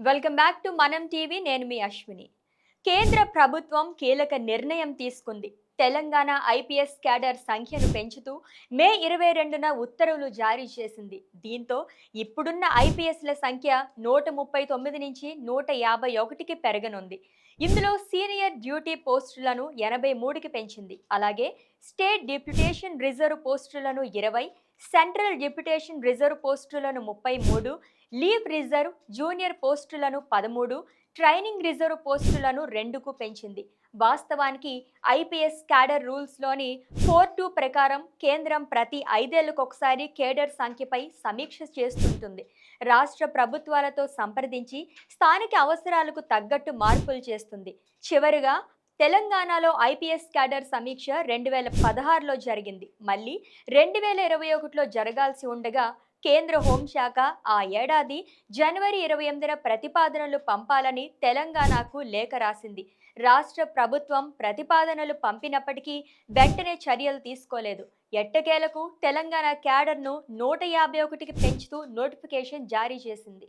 Welcome back to మనం TV నేను మీ అశ్విని కేంద్ర ప్రభుత్వం కీలక నిర్ణయం తీసుకుంది. తెలంగాణ ఐపీఎస్ క్యాడర్ సంఖ్యను పెంచుతూ మే ఇరవై రెండున ఉత్తర్వులు జారీ చేసింది. దీంతో ఇప్పుడున్న ఐపీఎస్ల సంఖ్య నూట ముప్పై తొమ్మిది నుంచి నూట యాభై ఒకటికి పెరగనుంది. ఇందులో సీనియర్ డ్యూటీ పోస్టులను ఎనభై మూడుకి పెంచింది. అలాగే స్టేట్ డిప్యుటేషన్ రిజర్వ్ పోస్టులను ఇరవై సెంట్రల్ డిప్యుటేషన్ రిజర్వ్ పోస్టులను ముప్పై మూడు లీవ్ రిజర్వ్ జూనియర్ పోస్టులను పదమూడు ట్రైనింగ్ రిజర్వ్ పోస్టులను రెండుకు పెంచింది. వాస్తవానికి ఐపీఎస్ క్యాడర్ రూల్స్లోని ఫోర్ టూ ప్రకారం కేంద్రం ప్రతి ఐదేళ్ళకు ఒకసారి కేడర్ సంఖ్యపై సమీక్ష చేస్తుంటుంది. రాష్ట్ర ప్రభుత్వాలతో సంప్రదించి స్థానిక అవసరాలకు తగ్గట్టు మార్పులు చేస్తుంది. చివరిగా తెలంగాణలో ఐపీఎస్ క్యాడర్ సమీక్ష రెండు వేల పదహారులో జరిగింది. మళ్ళీ రెండు వేల ఇరవై ఒకటిలో జరగాల్సి ఉండగా కేంద్ర హోంశాఖ ఆ ఏడాది జనవరి ఇరవై ఎనిమిదిన ప్రతిపాదనలు పంపాలని తెలంగాణకు లేఖ రాసింది. రాష్ట్ర ప్రభుత్వం ప్రతిపాదనలు పంపినప్పటికీ వెంటనే చర్యలు తీసుకోలేదు. ఎట్టకేలకు తెలంగాణ క్యాడర్ను నూట యాభై ఒకటికి పెంచుతూ నోటిఫికేషన్ జారీ చేసింది.